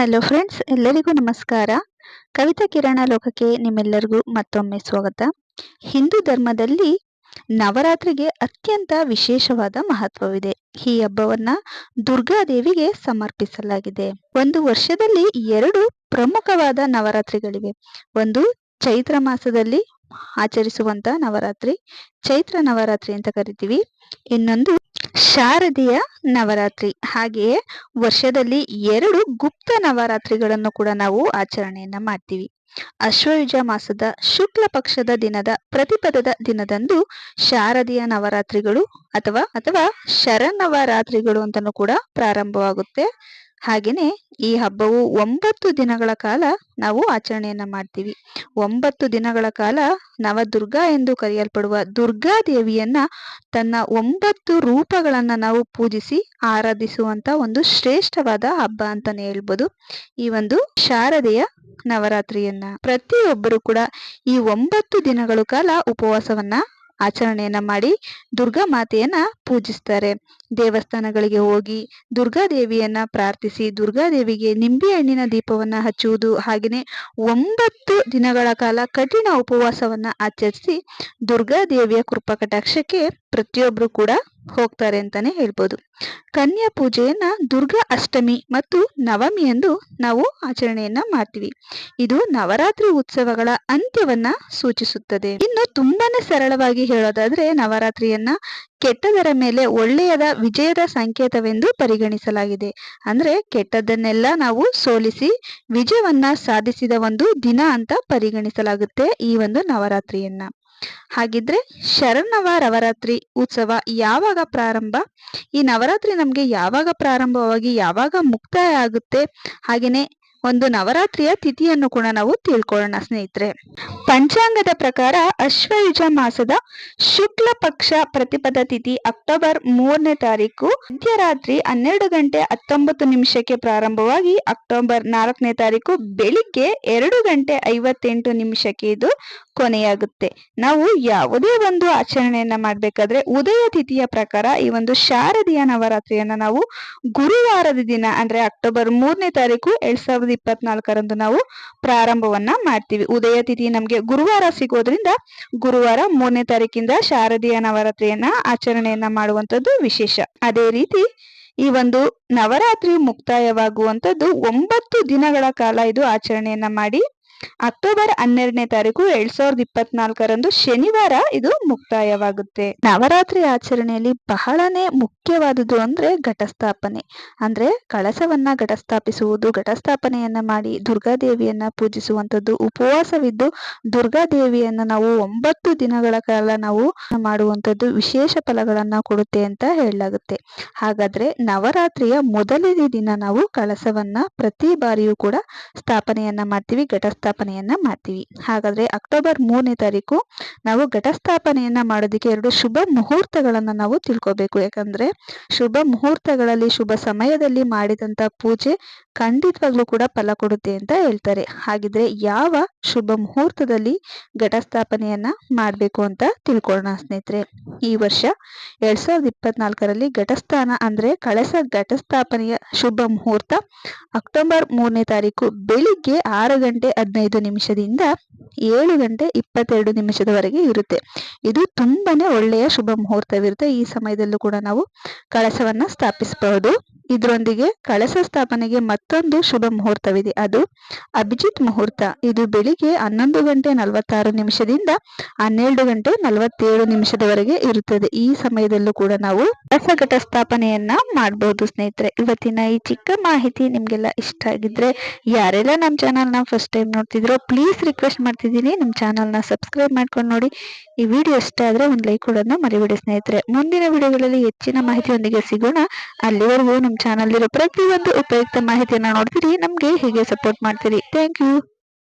Hello friends ಎಲ್ಲರಿಗೂ ನಮಸ್ಕಾರ. ಕವಿತಾ ಕಿರಣ ಲೋಕಕ್ಕೆ ನಿಮ್ಮೆಲ್ಲರಿಗೂ ಮತ್ತೊಮ್ಮೆ ಸ್ವಾಗತ. ಹಿಂದೂ ಧರ್ಮದಲ್ಲಿ ನವರಾತ್ರಿಗೆ ಅತ್ಯಂತ ವಿಶೇಷವಾದ ಮಹತ್ವವಿದೆ. ಈ ಹಬ್ಬವನ್ನ ದುರ್ಗಾದೇವಿಗೆ ಸಮರ್ಪಿಸಲಾಗಿದೆ. ಒಂದು ವರ್ಷದಲ್ಲಿ ಎರಡು ಪ್ರಮುಖವಾದ ನವರಾತ್ರಿಗಳಿವೆ. ಒಂದು ಚೈತ್ರ ಮಾಸದಲ್ಲಿ ಆಚರಿಸುವಂತ ನವರಾತ್ರಿ, ಚೈತ್ರ ನವರಾತ್ರಿ ಅಂತ ಕರಿತೀವಿ. ಇನ್ನೊಂದು ಶಾರದೀಯ ನವರಾತ್ರಿ. ಹಾಗೆಯೇ ವರ್ಷದಲ್ಲಿ ಎರಡು ಗುಪ್ತ ನವರಾತ್ರಿಗಳನ್ನು ಕೂಡ ನಾವು ಆಚರಣೆಯನ್ನ ಮಾಡ್ತೀವಿ. ಅಶ್ವಯುಜ ಮಾಸದ ಶುಕ್ಲ ಪಕ್ಷದ ದಿನದ ಪ್ರತಿಪದದ ದಿನದಂದು ಶಾರದೀಯ ನವರಾತ್ರಿಗಳು ಅಥವಾ ಅಥವಾ ಶರನವರಾತ್ರಿಗಳು ಅಂತಲೂ ಕೂಡ ಪ್ರಾರಂಭವಾಗುತ್ತೆ. ಹಾಗೆಯೇ ಈ ಹಬ್ಬವು ಒಂಬತ್ತು ದಿನಗಳ ಕಾಲ ನಾವು ಆಚರಣೆಯನ್ನು ಮಾಡ್ತೀವಿ. ಒಂಬತ್ತು ದಿನಗಳ ಕಾಲ ನವದುರ್ಗಾ ಎಂದು ಕರೆಯಲ್ಪಡುವ ದುರ್ಗಾ ದೇವಿಯನ್ನ ತನ್ನ ಒಂಬತ್ತು ರೂಪಗಳನ್ನು ನಾವು ಪೂಜಿಸಿ ಆರಾಧಿಸುವಂತ ಒಂದು ಶ್ರೇಷ್ಠವಾದ ಹಬ್ಬ ಅಂತಾನೆ ಹೇಳ್ಬೋದು. ಈ ಒಂದು ಶಾರದೆಯ ನವರಾತ್ರಿಯನ್ನ. ಪ್ರತಿಯೊಬ್ಬರು ಕೂಡ ಈ ಒಂಬತ್ತು ದಿನಗಳ ಕಾಲ ಉಪವಾಸವನ್ನ ಆಚರಣೆಯನ್ನ ಮಾಡಿ ದುರ್ಗಾ ಮಾತೆಯನ್ನ ಪೂಜಿಸ್ತಾರೆ. ದೇವಸ್ಥಾನಗಳಿಗೆ ಹೋಗಿ ದುರ್ಗಾದೇವಿಯನ್ನ ಪ್ರಾರ್ಥಿಸಿ ದುರ್ಗಾದೇವಿಗೆ ನಿಂಬೆ ಹಣ್ಣಿನ ದೀಪವನ್ನ ಹಚ್ಚುವುದು ಹಾಗೆಯೇ ಒಂಬತ್ತು ದಿನಗಳ ಕಾಲ ಕಠಿಣ ಉಪವಾಸವನ್ನ ಆಚರಿಸಿ ದುರ್ಗಾದೇವಿಯ ಕೃಪಾ ಕಟಾಕ್ಷಕ್ಕೆ ಪ್ರತಿಯೊಬ್ರು ಕೂಡ ಹೋಗ್ತಾರೆ ಅಂತಾನೆ ಹೇಳ್ಬೋದು. ಕನ್ಯಾ ಪೂಜೆಯನ್ನ ದುರ್ಗಾ ಅಷ್ಟಮಿ ಮತ್ತು ನವಮಿ ಎಂದು ನಾವು ಆಚರಣೆಯನ್ನ ಮಾಡ್ತೀವಿ. ಇದು ನವರಾತ್ರಿ ಉತ್ಸವಗಳ ಅಂತ್ಯವನ್ನ ಸೂಚಿಸುತ್ತದೆ. ಇನ್ನು ತುಂಬಾನೇ ಸರಳವಾಗಿ ಹೇಳೋದಾದ್ರೆ ನವರಾತ್ರಿಯನ್ನ ಕೆಟ್ಟದರ ಮೇಲೆ ಒಳ್ಳೆಯದ ವಿಜಯದ ಸಂಕೇತವೆಂದು ಪರಿಗಣಿಸಲಾಗಿದೆ. ಅಂದ್ರೆ ಕೆಟ್ಟದ್ದನ್ನೆಲ್ಲ ನಾವು ಸೋಲಿಸಿ ವಿಜಯವನ್ನ ಸಾಧಿಸಿದ ಒಂದು ದಿನ ಅಂತ ಪರಿಗಣಿಸಲಾಗುತ್ತೆ ಈ ಒಂದು ನವರಾತ್ರಿಯನ್ನ. ಹಾಗಿದ್ರೆ ಶರನ್ನವ ಉತ್ಸವ ಯಾವಾಗ ಪ್ರಾರಂಭ? ಈ ನವರಾತ್ರಿ ನಮ್ಗೆ ಯಾವಾಗ ಪ್ರಾರಂಭವಾಗಿ ಯಾವಾಗ ಮುಕ್ತಾಯ ಆಗುತ್ತೆ? ಹಾಗೇನೆ ಒಂದು ನವರಾತ್ರಿಯ ತಿಥಿಯನ್ನು ಕೂಡ ನಾವು ತಿಳ್ಕೊಳ್ಳೋಣ, ಸ್ನೇಹಿತರೆ. ಪಂಚಾಂಗದ ಪ್ರಕಾರ ಅಶ್ವಯುಜ ಮಾಸದ ಶುಕ್ಲ ಪಕ್ಷ ಪ್ರತಿಪದ ತಿಥಿ ಅಕ್ಟೋಬರ್ ಮೂರನೇ ತಾರೀಕು ಮಧ್ಯರಾತ್ರಿ ಹನ್ನೆರಡು ಗಂಟೆ ಹತ್ತೊಂಬತ್ತು ನಿಮಿಷಕ್ಕೆ ಪ್ರಾರಂಭವಾಗಿ ಅಕ್ಟೋಬರ್ ನಾಲ್ಕನೇ ತಾರೀಕು ಬೆಳಿಗ್ಗೆ ಎರಡು ಗಂಟೆ ಐವತ್ತೆಂಟು ನಿಮಿಷಕ್ಕೆ ಇದು ಕೊನೆಯಾಗುತ್ತೆ. ನಾವು ಯಾವುದೇ ಒಂದು ಆಚರಣೆಯನ್ನ ಮಾಡ್ಬೇಕಾದ್ರೆ ಉದಯ ತಿಥಿಯ ಪ್ರಕಾರ ಈ ಒಂದು ಶಾರದೀಯ ನವರಾತ್ರಿಯನ್ನ ನಾವು ಗುರುವಾರದ ದಿನ, ಅಂದ್ರೆ ಅಕ್ಟೋಬರ್ ಮೂರನೇ ತಾರೀಕು ಎರಡ್ ಸಾವಿರದ ಇಪ್ಪತ್ನಾಲ್ಕರಂದು ನಾವು ಪ್ರಾರಂಭವನ್ನ ಮಾಡ್ತೀವಿ. ಉದಯ ತಿಥಿ ನಮ್ಗೆ ಗುರುವಾರ ಸಿಗೋದ್ರಿಂದ ಗುರುವಾರ ಮೂರನೇ ತಾರೀಕಿಂದ ಶಾರದೀಯ ನವರಾತ್ರಿಯನ್ನ ಆಚರಣೆಯನ್ನ ಮಾಡುವಂತದ್ದು ವಿಶೇಷ. ಅದೇ ರೀತಿ ಈ ಒಂದು ನವರಾತ್ರಿ ಮುಕ್ತಾಯವಾಗುವಂತದ್ದು ಒಂಬತ್ತು ದಿನಗಳ ಕಾಲ ಇದು ಆಚರಣೆಯನ್ನ ಮಾಡಿ ಅಕ್ಟೋಬರ್ ಹನ್ನೆರಡನೇ ತಾರೀಕು ಎರಡ್ ಸಾವಿರದ ಇಪ್ಪತ್ನಾಲ್ಕರಂದು ಶನಿವಾರ ಇದು ಮುಕ್ತಾಯವಾಗುತ್ತೆ. ನವರಾತ್ರಿ ಆಚರಣೆಯಲ್ಲಿ ಬಹಳನೇ ಮುಖ್ಯವಾದುದು ಅಂದ್ರೆ ಘಟಸ್ಥಾಪನೆ. ಅಂದ್ರೆ ಕಳಸವನ್ನ ಘಟಸ್ಥಾಪಿಸುವುದು, ಘಟಸ್ಥಾಪನೆಯನ್ನ ಮಾಡಿ ದುರ್ಗಾದೇವಿಯನ್ನ ಪೂಜಿಸುವಂತದ್ದು ಉಪವಾಸವಿದ್ದು ದುರ್ಗಾದೇವಿಯನ್ನ ನಾವು ಒಂಬತ್ತು ದಿನಗಳ ಕಾಲ ನಾವು ಮಾಡುವಂತದ್ದು ವಿಶೇಷ ಫಲಗಳನ್ನ ಕೊಡುತ್ತೆ ಅಂತ ಹೇಳಲಾಗುತ್ತೆ. ಹಾಗಾದ್ರೆ ನವರಾತ್ರಿಯ ಮೊದಲನೇ ದಿನ ನಾವು ಕಳಸವನ್ನ ಪ್ರತಿ ಬಾರಿಯೂ ಕೂಡ ಸ್ಥಾಪನೆಯನ್ನ ಮಾಡ್ತೀವಿ ಘಟಸ್ಥಾಪನೆ ಘಟಸ್ಥಾಪನೆಯನ್ನ ಮಾಡ್ತೀವಿ. ಹಾಗಾದ್ರೆ ಅಕ್ಟೋಬರ್ ಮೂರನೇ ತಾರೀಕು ನಾವು ಘಟಸ್ಥಾಪನೆಯನ್ನ ಮಾಡೋದಕ್ಕೆ ಎರಡು ಶುಭ ಮುಹೂರ್ತಗಳನ್ನ ನಾವು ತಿಳ್ಕೊಬೇಕು. ಯಾಕಂದ್ರೆ ಶುಭ ಮುಹೂರ್ತಗಳಲ್ಲಿ, ಶುಭ ಸಮಯದಲ್ಲಿ ಮಾಡಿದಂತ ಪೂಜೆ ಖಂಡಿತವಾಗ್ಲೂ ಕೂಡ ಫಲ ಕೊಡುತ್ತೆ ಅಂತ ಹೇಳ್ತಾರೆ. ಹಾಗಿದ್ರೆ ಯಾವ ಶುಭ ಮುಹೂರ್ತದಲ್ಲಿ ಘಟಸ್ಥಾಪನೆಯನ್ನ ಮಾಡಬೇಕು ಅಂತ ತಿಳ್ಕೊಳ್ಳೋಣ ಸ್ನೇಹಿತರೆ. ಈ ವರ್ಷ ಎರಡ್ ಸಾವಿರದ ಇಪ್ಪತ್ನಾಲ್ಕರಲ್ಲಿ ಘಟಸ್ಥಾನ ಅಂದ್ರೆ ಕಳಸ ಘಟಸ್ಥಾಪನೆಯ ಶುಭ ಮುಹೂರ್ತ ಅಕ್ಟೋಬರ್ ಮೂರನೇ ತಾರೀಕು ಬೆಳಿಗ್ಗೆ ಆರು ಗಂಟೆ ಹದಿನೈದು ನಿಮಿಷದಿಂದ ಏಳು ಗಂಟೆ ಇಪ್ಪತ್ತೆರಡು ನಿಮಿಷದವರೆಗೆ ಇರುತ್ತೆ. ಇದು ತುಂಬಾನೇ ಒಳ್ಳೆಯ ಶುಭ ಮುಹೂರ್ತವಿರುತ್ತೆ. ಈ ಸಮಯದಲ್ಲೂ ಕೂಡ ನಾವು ಕಳಸವನ್ನ ಸ್ಥಾಪಿಸಬಹುದು. ಇದರೊಂದಿಗೆ ಕಳಸ ಸ್ಥಾಪನೆಗೆ ಮತ್ತೊಂದು ಶುಭ ಮುಹೂರ್ತವಿದೆ. ಅದು ಅಭಿಜಿತ್ ಮುಹೂರ್ತ. ಇದು ಬೆಳಿಗ್ಗೆ ಹನ್ನೊಂದು ಗಂಟೆ ನಲವತ್ತಾರು ನಿಮಿಷದಿಂದ ಹನ್ನೆರಡು ಗಂಟೆ ನಲವತ್ತೇಳು ನಿಮಿಷದವರೆಗೆ ಇರುತ್ತದೆ. ಈ ಸಮಯದಲ್ಲೂ ಕೂಡ ನಾವು ಕಳಸ ಘಟ ಸ್ಥಾಪನೆಯನ್ನ ಮಾಡಬಹುದು ಸ್ನೇಹಿತರೆ. ಇವತ್ತಿನ ಈ ಚಿಕ್ಕ ಮಾಹಿತಿ ನಿಮ್ಗೆಲ್ಲ ಇಷ್ಟ ಆಗಿದ್ರೆ ಯಾರೆಲ್ಲ ನಮ್ಮ ಚಾನಲ್ನ ಫಸ್ಟ್ ಟೈಮ್ ನೋಡ್ತಿದ್ರೋ ಪ್ಲೀಸ್ ರಿಕ್ವೆಸ್ಟ್ ಮಾಡ್ತಿದ್ದೀನಿ. ನಮ್ಮ ಚಾನಲ್ನ ಸಬ್ಸ್ಕ್ರೈಬ್ ಮಾಡ್ಕೊಂಡು ನೋಡಿ. ಈ ವಿಡಿಯೋ ಇಷ್ಟ ಆದ್ರೆ ಒಂದು ಲೈಕ್ ಕೊಡೋದನ್ನ ಮರಿಬೇಡಿ ಸ್ನೇಹಿತರೆ. ಮುಂದಿನ ವಿಡಿಯೋಗಳಲ್ಲಿ ಹೆಚ್ಚಿನ ಮಾಹಿತಿಯೊಂದಿಗೆ ಸಿಗೋಣ. ಅಲ್ಲಿವರೆಗೂ ನಮ್ಮ ಚಾನಲ್ ಇರೋ ಪ್ರತಿಯೊಂದು ಉಪಯುಕ್ತ ಮಾಹಿತಿಯನ್ನ ನೋಡ್ತೀರಿ ನಮ್ಗೆ ಹೀಗೆ ಸಪೋರ್ಟ್ ಮಾಡ್ತೀರಿ. Thank you